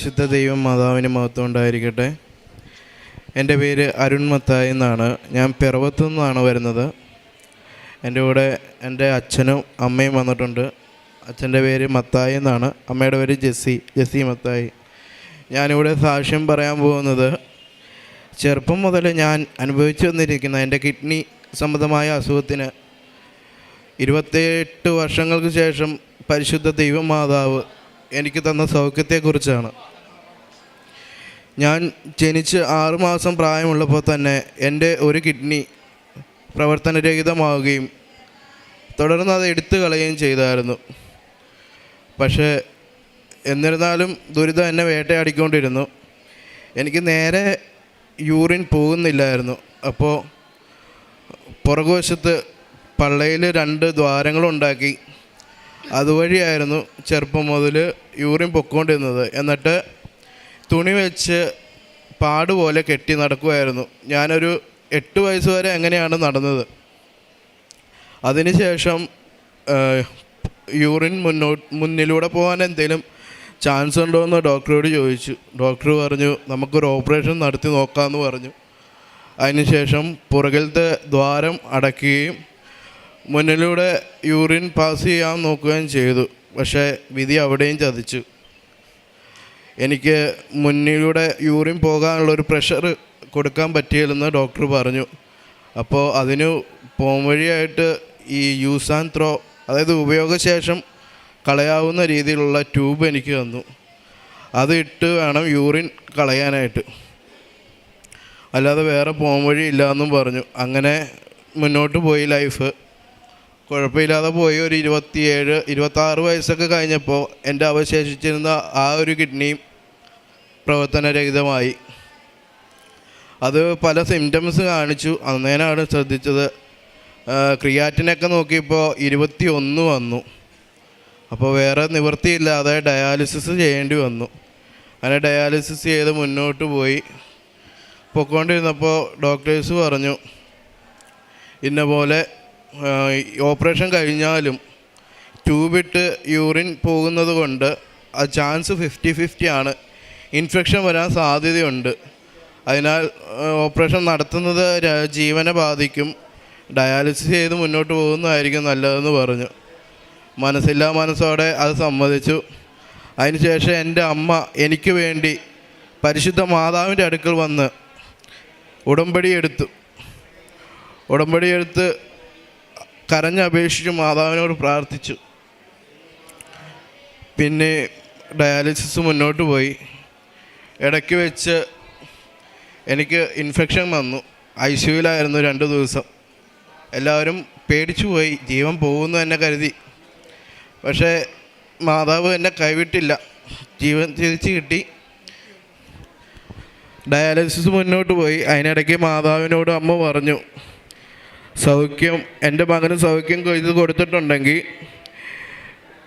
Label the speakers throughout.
Speaker 1: വിശുദ്ധ ദൈവം മാതാവിന് മഹത്വം ഉണ്ടായിരിക്കട്ടെ. എന്റെ പേര് അരുൺ മത്തായി എന്നാണ്. ഞാൻ പിറവത്തു നിന്നാണ് വരുന്നത്. എന്റെ കൂടെ എന്റെ അച്ഛനും അമ്മയും വന്നിട്ടുണ്ട്. അച്ഛന്റെ പേര് മത്തായി എന്നാണ്. അമ്മയുടെ പേര് ജെസ്സി ജെസ്സി മത്തായി. ഞാനിവിടെ സാക്ഷ്യം പറയാൻ പോകുന്നത് ചെറുപ്പം മുതൽ ഞാൻ അനുഭവിച്ചു വന്നിരിക്കുന്ന എന്റെ കിഡ്നി സംബന്ധമായ അസുഖത്തിന് ഇരുപത്തിയെട്ട് വർഷങ്ങൾക്ക് ശേഷം പരിശുദ്ധ ദൈവമാതാവ് എനിക്ക് തന്ന സൗഖ്യത്തെക്കുറിച്ചാണ്. ഞാൻ ജനിച്ച് ആറുമാസം പ്രായമുള്ളപ്പോൾ തന്നെ എന്റെ ഒരു കിഡ്നി പ്രവർത്തനരഹിതമാവുകയും തുടർന്ന് അത് എടുത്തു കളയുകയും ചെയ്തായിരുന്നു. പക്ഷേ എന്നിരുന്നാലും ദുരിതം എന്നെ വേട്ടയാടിക്കൊണ്ടിരുന്നു. എനിക്ക് നേരെ യൂറിൻ പോകുന്നില്ലായിരുന്നു. അപ്പോൾ പുറകുവശത്ത് പള്ളയിൽ രണ്ട് ദ്വാരങ്ങളുണ്ടാക്കി. അതുവഴിയായിരുന്നു ചെറുപ്പം മുതൽ യൂറിൻ പൊക്കോണ്ടിരുന്നത് എന്നിട്ട് തുണി വെച്ച് പാടുപോലെ കെട്ടി നടക്കുമായിരുന്നു ഞാനൊരു എട്ട് വയസ്സ് വരെ അങ്ങനെയാണ് നടന്നത്? അതിനുശേഷം യൂറിൻ മുന്നോട്ട് മുന്നിലൂടെ പോകാൻ എന്തെങ്കിലും ചാൻസ് ഉണ്ടോ എന്ന് ഡോക്ടറോട് ചോദിച്ചു. ഡോക്ടർ പറഞ്ഞു നമുക്കൊരു ഓപ്പറേഷൻ നടത്തി നോക്കാമെന്ന് പറഞ്ഞു. അതിനുശേഷം പുറകിലത്തെ ദ്വാരം അടയ്ക്കുകയും മുന്നിലൂടെ യൂറിൻ പാസ് ചെയ്യാൻ നോക്കുകയും ചെയ്തു. പക്ഷേ വിധി അവിടെയും ചതിച്ചു. എനിക്ക് മുന്നിലൂടെ യൂറിൻ പോകാനുള്ളൊരു പ്രഷർ കൊടുക്കാൻ പറ്റിയില്ലെന്ന് ഡോക്ടർ പറഞ്ഞു. അപ്പോൾ അതിന് പോംവഴിയായിട്ട് ഈ യൂസ് ആൻഡ് ത്രോ അതായത് ഉപയോഗശേഷം കളയാവുന്ന രീതിയിലുള്ള ട്യൂബ് എനിക്ക് തന്നു. അത് ഇട്ട് വേണം യൂറിൻ കളയാനായിട്ട്. അല്ലാതെ വേറെ പോംവഴി ഇല്ല എന്നും പറഞ്ഞു. അങ്ങനെ മുന്നോട്ട് പോയി ലൈഫ് കുഴപ്പമില്ലാതെ പോയി ഒരു ഇരുപത്തിയേഴ് ഇരുപത്താറ് വയസ്സൊക്കെ കഴിഞ്ഞപ്പോൾ എന്റെ അവശേഷിച്ചിരുന്ന ആ ഒരു കിഡ്നിയും പ്രവർത്തനരഹിതമായി. അത് പല സിംറ്റംസ് കാണിച്ചു. അന്നേനാണ് ശ്രദ്ധിച്ചത്. ക്രിയാറ്റിനൊക്കെ നോക്കിയപ്പോൾ ഇരുപത്തി ഒന്ന് വന്നു. അപ്പോൾ വേറെ നിവൃത്തിയില്ലാതെ ഡയാലിസിസ് ചെയ്യേണ്ടി വന്നു. അങ്ങനെ ഡയാലിസിസ് ചെയ്ത് മുന്നോട്ട് പോയി. പൊയ്ക്കൊണ്ടിരുന്നപ്പോൾ ഡോക്ടേഴ്സ് പറഞ്ഞു ഇന്ന പോലെ ഓപ്പറേഷൻ കഴിഞ്ഞാലും ട്യൂബിട്ട് യൂറിൻ പോകുന്നത് കൊണ്ട് ആ ചാൻസ് ഫിഫ്റ്റി ഫിഫ്റ്റി ആണ്. ഇൻഫെക്ഷൻ വരാൻ സാധ്യതയുണ്ട്. അതിനാൽ ഓപ്പറേഷൻ നടത്തുന്നത് ജീവനെ ബാധിക്കും. ഡയാലിസിസ് ചെയ്ത് മുന്നോട്ട് പോകുന്നതായിരിക്കും നല്ലതെന്ന് പറഞ്ഞു. മനസ്സില്ലാ മനസ്സോടെ അത് സമ്മതിച്ചു. അതിനുശേഷം എന്റെ അമ്മ എനിക്ക് വേണ്ടി പരിശുദ്ധ മാതാവിന്റെ അടുക്കൽ വന്ന് ഉടമ്പടി എടുത്തു. ഉടമ്പടി എടുത്ത് കരഞ്ഞപേക്ഷിച്ച് മാതാവിനോട് പ്രാർത്ഥിച്ചു. പിന്നെ ഡയാലിസിസ് മുന്നോട്ട് പോയി. ഇടയ്ക്ക് വെച്ച് എനിക്ക് ഇൻഫെക്ഷൻ വന്നു. ഐ സിയുലായിരുന്നു രണ്ട് ദിവസം. എല്ലാവരും പേടിച്ചു പോയി. ജീവൻ പോകുന്നു എന്നെ കരുതി. പക്ഷേ മാതാവ് എന്നെ കൈവിട്ടില്ല. ജീവൻ തിരിച്ച് കിട്ടി. ഡയാലിസിസ് മുന്നോട്ട് പോയി. അതിനിടയ്ക്ക് മാതാവിനോട് അമ്മ പറഞ്ഞു സൗഖ്യം എന്റെ മകന് സൗഖ്യം കൊയ്ത് കൊടുത്തിട്ടുണ്ടെങ്കിൽ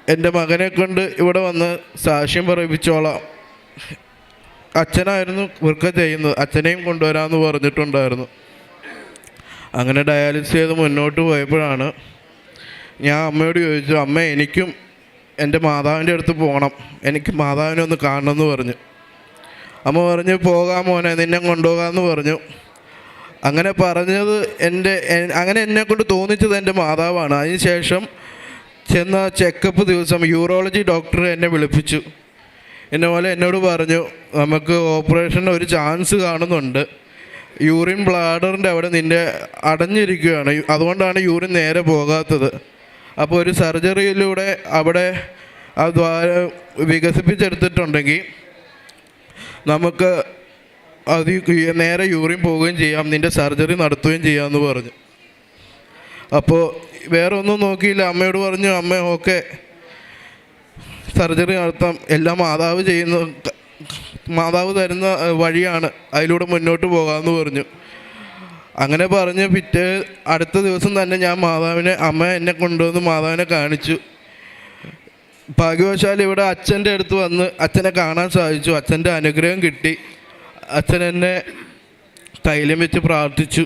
Speaker 1: എന്റെ മകനെ കൊണ്ട് ഇവിടെ വന്ന് സാക്ഷ്യം പറയിപ്പിച്ചോളാം. അച്ഛനായിരുന്നു വൃക്ക ചെയ്യുന്നത്. അച്ഛനെയും കൊണ്ടുവരാമെന്ന് പറഞ്ഞിട്ടുണ്ടായിരുന്നു. അങ്ങനെ ഡയാലിസിസ് ചെയ്ത് മുന്നോട്ട് പോയപ്പോഴാണ് ഞാൻ അമ്മയോട് ചോദിച്ചു അമ്മ എനിക്കും എന്റെ മാതാവിന്റെ അടുത്ത് പോകണം. എനിക്ക് മാതാവിനെ ഒന്ന് കാണണമെന്ന് പറഞ്ഞു. അമ്മ പറഞ്ഞു പോകാം മോനെ നിന്നെ കൊണ്ടുപോകാമെന്ന് പറഞ്ഞു. അങ്ങനെ പറഞ്ഞത് എന്റെ അങ്ങനെ എന്നെ കൊണ്ട് തോന്നിച്ചത് എന്റെ മാതാവാണ്. അതിനുശേഷം ചെന്ന ചെക്കപ്പ് ദിവസം യൂറോളജി ഡോക്ടർ എന്നെ വിളിപ്പിച്ചു. എന്നെ പോലെ എന്നോട് പറഞ്ഞു നമുക്ക് ഓപ്പറേഷൻ ഒരു ചാൻസ് കാണുന്നുണ്ട്. യൂറിൻ ബ്ലാഡറിന്റെ അവിടെ നിന്റെ അടഞ്ഞിരിക്കുകയാണ്. അതുകൊണ്ടാണ് യൂറിൻ നേരെ പോകാത്തത്. അപ്പോൾ ഒരു സർജറിയിലൂടെ അവിടെ ആ ദ്വാരം വികസിപ്പിച്ചെടുത്തിട്ടുണ്ടെങ്കിൽ നമുക്ക് അത് നേരെ യൂറിൻ പോവുകയും ചെയ്യാം നിന്റെ സർജറി നടത്തുകയും ചെയ്യാമെന്ന് പറഞ്ഞു. അപ്പോൾ വേറെ ഒന്നും നോക്കിയില്ല. അമ്മയോട് പറഞ്ഞു അമ്മ ഓക്കെ സർജറി നടത്താം. എല്ലാം മാതാവ് ചെയ്യുന്ന മാതാവ് തരുന്ന വഴിയാണ്. അതിലൂടെ മുന്നോട്ട് പോകാമെന്ന് പറഞ്ഞു. അങ്ങനെ പറഞ്ഞ് പിറ്റേ അടുത്ത ദിവസം തന്നെ ഞാൻ മാതാവിനെ അമ്മ എന്നെ കൊണ്ടുവന്ന് മാതാവിനെ കാണിച്ചു. ഭാഗ്യവശാൽ ഇവിടെ അച്ഛന്റെ അടുത്ത് വന്ന് അച്ഛനെ കാണാൻ സാധിച്ചു. അച്ഛന്റെ അനുഗ്രഹം കിട്ടി. അച്ഛൻ എന്നെ തൈലം വെച്ച് പ്രാർത്ഥിച്ചു.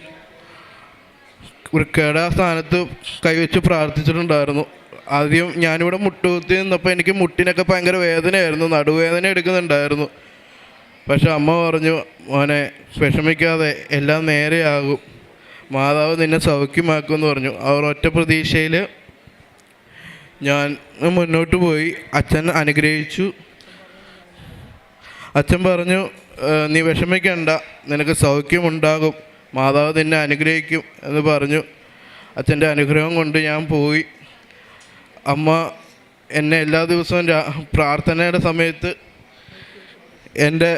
Speaker 1: വൃക്കയുടെ ആ സ്ഥാനത്ത് കൈവച്ച് പ്രാർത്ഥിച്ചിട്ടുണ്ടായിരുന്നു. ആദ്യം ഞാനിവിടെ മുട്ടുകുത്തി നിന്നപ്പോൾ എനിക്ക് മുട്ടിനൊക്കെ ഭയങ്കര വേദനയായിരുന്നു. നടുവേദന എടുക്കുന്നുണ്ടായിരുന്നു. പക്ഷെ അമ്മ പറഞ്ഞു മോനെ വിഷമിക്കാതെ എല്ലാം നേരെയാകും. മാതാവ് നിന്നെ സൗഖ്യമാക്കുമെന്ന് പറഞ്ഞു. അവർ ഒറ്റ പ്രതീക്ഷയിൽ ഞാൻ മുന്നോട്ട് പോയി. അച്ഛൻ അനുഗ്രഹിച്ചു. അച്ഛൻ പറഞ്ഞു നീ വിഷമിക്കണ്ട. നിനക്ക് സൗഖ്യമുണ്ടാകും. മാതാവ് നിന്നെ അനുഗ്രഹിക്കും എന്ന് പറഞ്ഞു. അച്ഛന്റെ അനുഗ്രഹം കൊണ്ട് ഞാൻ പോയി. അമ്മ എന്നെ എല്ലാ ദിവസവും പ്രാർത്ഥനയുടെ സമയത്ത് എന്റെ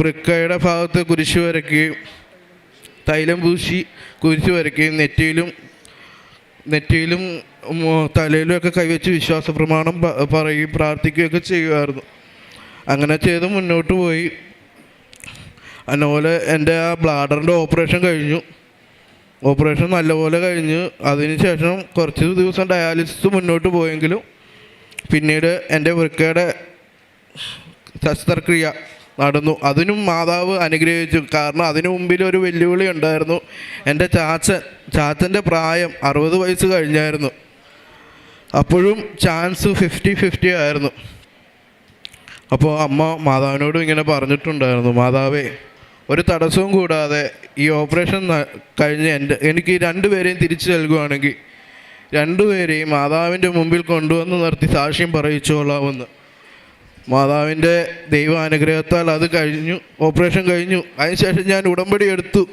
Speaker 1: വൃക്കയുടെ ഭാഗത്ത് കുരിശ് വരയ്ക്കുകയും തൈലം പൂശി കുരിശ് വരയ്ക്കുകയും നെറ്റിയിലും നെറ്റിയിലും തലയിലുമൊക്കെ കൈവച്ച് വിശ്വാസ പ്രമാണം പറയുകയും പ്രാർത്ഥിക്കുകയൊക്കെ ചെയ്യുമായിരുന്നു. അങ്ങനെ ചെയ്ത് മുന്നോട്ട് പോയി. അതുപോലെ എന്റെ ആ ബ്ലാഡറിന്റെ ഓപ്പറേഷൻ കഴിഞ്ഞു. ഓപ്പറേഷൻ നല്ലപോലെ കഴിഞ്ഞ് അതിനുശേഷം കുറച്ച് ദിവസം ഡയാലിസിസ് മുന്നോട്ട് പോയെങ്കിലും പിന്നീട് എന്റെ വൃക്കയുടെ ശസ്ത്രക്രിയ നടന്നു. അതിനും മാതാവ് അനുഗ്രഹിച്ചു. കാരണം അതിനു മുമ്പിൽ ഒരു വെല്ലുവിളി ഉണ്ടായിരുന്നു. എന്റെ ചാച്ചൻ ചാച്ചന്റെ പ്രായം അറുപത് വയസ്സ് കഴിഞ്ഞായിരുന്നു. അപ്പോഴും ചാൻസ് ഫിഫ്റ്റി ഫിഫ്റ്റി ആയിരുന്നു. അപ്പോൾ അമ്മ മാതാവിനോടും ഇങ്ങനെ പറഞ്ഞിട്ടുണ്ടായിരുന്നു മാതാവേ ഒരു തടസ്സവും കൂടാതെ ഈ ഓപ്പറേഷൻ കഴിഞ്ഞ് എന്റെ എനിക്ക് രണ്ടുപേരെയും തിരിച്ചു നൽകുകയാണെങ്കിൽ രണ്ടുപേരെയും മാതാവിന്റെ മുമ്പിൽ കൊണ്ടുവന്ന് നിർത്തി സാക്ഷ്യം പറയിച്ചോളാമെന്ന് മാതാവിന്റെ ദൈവാനുഗ്രഹത്താൽ അത് കഴിഞ്ഞു ഓപ്പറേഷൻ കഴിഞ്ഞു. അതിനുശേഷം ഞാൻ ഉടമ്പടി എടുത്തു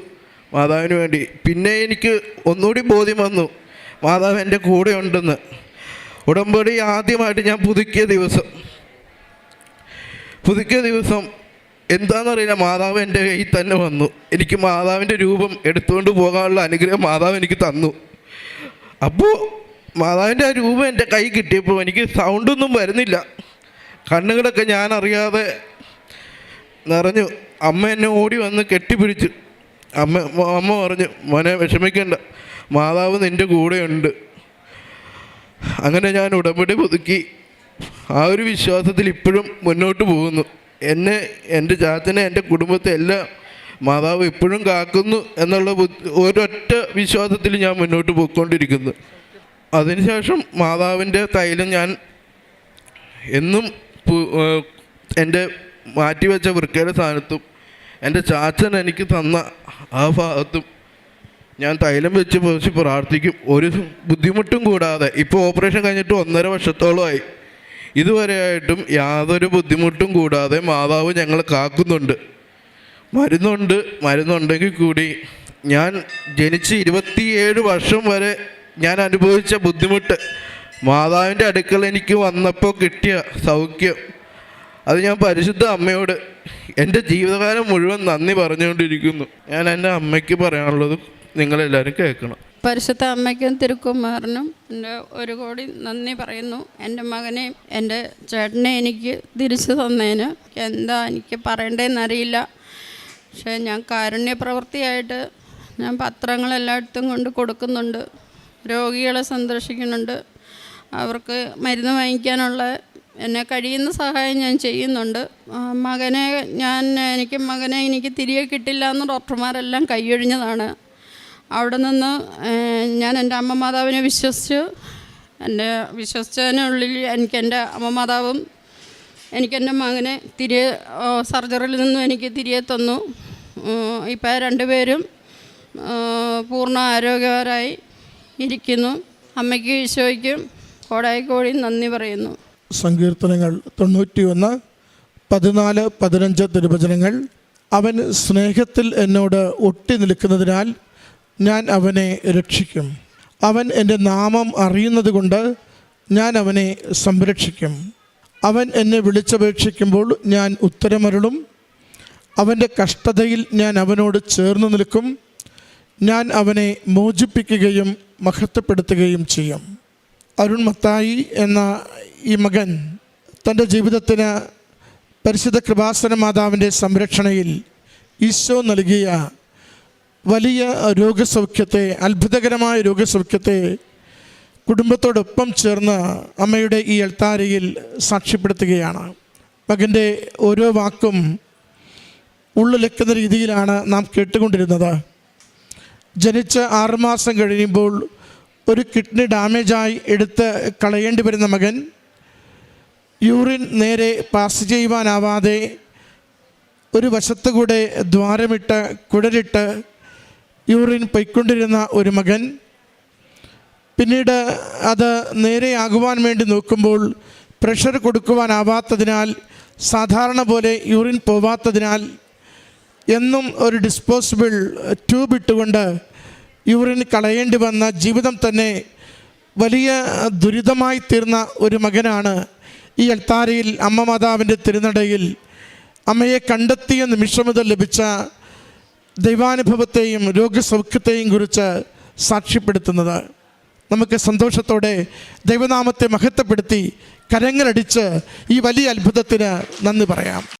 Speaker 1: മാതാവിന് വേണ്ടി. പിന്നെ എനിക്ക് ഒന്നുകൂടി ബോധ്യം വന്നു മാതാവ് എന്റെ കൂടെ ഉണ്ടെന്ന്. ഉടമ്പടി ആദ്യമായിട്ട് ഞാൻ പുതുക്കിയ ദിവസം പുതുക്കിയ ദിവസം എന്താണെന്നറിയില്ല. മാതാവ് എന്റെ കയ്യിൽ തന്നെ വന്നു. എനിക്ക് മാതാവിന്റെ രൂപം എടുത്തുകൊണ്ട് പോകാനുള്ള അനുഗ്രഹം മാതാവ് എനിക്ക് തന്നു. അപ്പോൾ മാതാവിന്റെ ആ രൂപം എന്റെ കൈ കിട്ടിയപ്പോൾ എനിക്ക് സൗണ്ടൊന്നും വരുന്നില്ല. കണ്ണുകളൊക്കെ ഞാൻ അറിയാതെ നിറഞ്ഞു. അമ്മ എന്നെ ഓടി വന്ന് കെട്ടിപ്പിടിച്ചു. അമ്മ അമ്മ പറഞ്ഞു മോനെ വിഷമിക്കണ്ട. മാതാവ് നിന്റെ കൂടെയുണ്ട്. അങ്ങനെ ഞാൻ ഉടമ്പടി പുതുക്കി. ആ ഒരു വിശ്വാസത്തിൽ ഇപ്പോഴും മുന്നോട്ട് പോകുന്നു. എന്നെ എന്റെ ജാതിനെ എന്റെ കുടുംബത്തെ എല്ലാം മാതാവ് ഇപ്പോഴും കാക്കുന്നു എന്നുള്ള ഒരൊറ്റ വിശ്വാസത്തിൽ ഞാൻ മുന്നോട്ട് പോയിക്കൊണ്ടിരിക്കുന്നു. അതിനുശേഷം മാതാവിന്റെ തൈലം ഞാൻ എന്നും എന്റെ മാറ്റിവെച്ച വൃക്കയുടെ സ്ഥാനത്തും എന്റെ ചാച്ചൻ എനിക്ക് തന്ന ആ ഭാഗത്തും ഞാൻ തൈലം വെച്ച് വെച്ച് പ്രാർത്ഥിക്കും. ഒരു ബുദ്ധിമുട്ടും കൂടാതെ ഇപ്പോൾ ഓപ്പറേഷൻ കഴിഞ്ഞിട്ട് ഒന്നര വർഷത്തോളമായി. ഇതുവരെയായിട്ടും യാതൊരു ബുദ്ധിമുട്ടും കൂടാതെ മാതാവ് ഞങ്ങളെ കാക്കുന്നുണ്ട്. മരുന്നുണ്ട് മരുന്നുണ്ടെങ്കിൽ കൂടി ഞാൻ ജനിച്ച് ഇരുപത്തിയേഴ് വർഷം വരെ ഞാൻ അനുഭവിച്ച ബുദ്ധിമുട്ട്. മാതാവിന്റെ അടുക്കൽ എനിക്ക് വന്നപ്പോൾ കിട്ടിയ സൗഖ്യം. അത് ഞാൻ പരിശുദ്ധ അമ്മയോട് എന്റെ ജീവിതകാലം മുഴുവൻ നന്ദി പറഞ്ഞുകൊണ്ടിരിക്കുന്നു. ഞാൻ എന്റെ അമ്മയ്ക്ക് പറയാനുള്ളത് നിങ്ങളെല്ലാവരും കേൾക്കണം.
Speaker 2: പരിശുദ്ധ അമ്മയ്ക്കും തിരുക്കുമാറിനും എന്റെ ഒരു കോടി നന്ദി പറയുന്നു. എന്റെ മകനെയും എന്റെ ചേട്ടനെ എനിക്ക് തിരിച്ചു തന്നേന് എന്താ എനിക്ക് പറയേണ്ടതെന്നറിയില്ല. പക്ഷേ ഞാൻ കാരുണ്യ പ്രവൃത്തിയായിട്ട് ഞാൻ പത്രങ്ങൾ എല്ലായിടത്തും കൊണ്ട് കൊടുക്കുന്നുണ്ട്. രോഗികളെ സന്ദർശിക്കുന്നുണ്ട് അവർക്ക് മരുന്ന് വാങ്ങിക്കാനുള്ള എന്നെ കഴിയുന്ന സഹായം ഞാൻ ചെയ്യുന്നുണ്ട്. മകനെ ഞാൻ എനിക്ക് മകനെ എനിക്ക് തിരികെ കിട്ടില്ല എന്ന് ഡോക്ടർമാരെല്ലാം കൈയൊഴിഞ്ഞതാണ്. അവിടെ നിന്ന് ഞാൻ എന്റെ അമ്മ മാതാവിനെ വിശ്വസിച്ചു. എന്റെ വിശ്വസിച്ചതിനുള്ളിൽ എനിക്ക് എന്റെ അമ്മ മാതാവും എനിക്കെന്റെ മകനെ തിരികെ സർജറിയിൽ നിന്നും എനിക്ക് തിരികെ തന്നു. ഇപ്പോൾ രണ്ടുപേരും പൂർണ ആരോഗ്യവരായി ഇരിക്കുന്നു. അമ്മയ്ക്ക് ഈശോയ്ക്കും കോടായി കോടി നന്ദി പറയുന്നു.
Speaker 3: സങ്കീർത്തനങ്ങൾ തൊണ്ണൂറ്റി ഒന്ന് പതിനാല് പതിനഞ്ച് തിരുവചനങ്ങൾ. അവൻ സ്നേഹത്തിൽ എന്നോട് ഒട്ടി നിൽക്കുന്നതിനാൽ ഞാൻ അവനെ രക്ഷിക്കും. അവൻ എന്റെ നാമം അറിയുന്നത് കൊണ്ട് ഞാൻ അവനെ സംരക്ഷിക്കും. അവൻ എന്നെ വിളിച്ചപേക്ഷിക്കുമ്പോൾ ഞാൻ ഉത്തരമരുളും. അവന്റെ കഷ്ടതയിൽ ഞാൻ അവനോട് ചേർന്ന് നിൽക്കും. ഞാൻ അവനെ മോചിപ്പിക്കുകയും മഹത്വപ്പെടുത്തുകയും ചെയ്യും. അരുൺ മത്തായി എന്ന ഈ മകൻ തന്റെ ജീവിതത്തിന് പരിശുദ്ധ കൃപാസന മാതാവിന്റെ സംരക്ഷണയിൽ ഈശോ നൽകിയ വലിയ രോഗസൗഖ്യത്തെ അത്ഭുതകരമായ രോഗസൗഖ്യത്തെ കുടുംബത്തോടൊപ്പം ചേർന്ന് അമ്മയുടെ ഈ എൽത്താരയിൽ സാക്ഷ്യപ്പെടുത്തുകയാണ്. മകന്റെ ഓരോ വാക്കും ഉള്ളിലെക്കുന്ന രീതിയിലാണ് നാം കേട്ടുകൊണ്ടിരുന്നത്. ജനിച്ച് ആറുമാസം കഴിയുമ്പോൾ ഒരു കിഡ്നി ഡാമേജായി എടുത്ത് കളയേണ്ടി വരുന്ന മകൻ യൂറിൻ നേരെ പാസ് ചെയ്യുവാനാവാതെ ഒരു വശത്തുകൂടെ ദ്വാരമിട്ട് കുഴലിട്ട് യൂറിൻ പൊയ്ക്കൊണ്ടിരുന്ന ഒരു മകൻ. പിന്നീട് അത് നേരെയാകുവാൻ വേണ്ടി നോക്കുമ്പോൾ പ്രഷർ കൊടുക്കുവാനാവാത്തതിനാൽ സാധാരണ പോലെ യൂറിൻ പോവാത്തതിനാൽ എന്നും ഒരു ഡിസ്പോസിബിൾ ട്യൂബ് ഇട്ടുകൊണ്ട് യൂറിൻ കളയേണ്ടി വന്ന ജീവിതം തന്നെ വലിയ ദുരിതമായി തീർന്ന ഒരു മകനാണ് ഈ അൽത്താരയിൽ അമ്മ മാതാവിന്റെ തിരുനടയിൽ. അമ്മയെ കണ്ടെത്തിയ നിമിഷം മുതൽ ലഭിച്ച ദൈവാനുഭവത്തെയും രോഗസൗഖ്യത്തെയും കുറിച്ച് സാക്ഷ്യപ്പെടുത്തുന്നത്. നമുക്ക് സന്തോഷത്തോടെ ദൈവനാമത്തെ മഹത്വപ്പെടുത്തി കരങ്ങളടിച്ച് ഈ വലിയ അത്ഭുതത്തിന് നന്ദി പറയാം.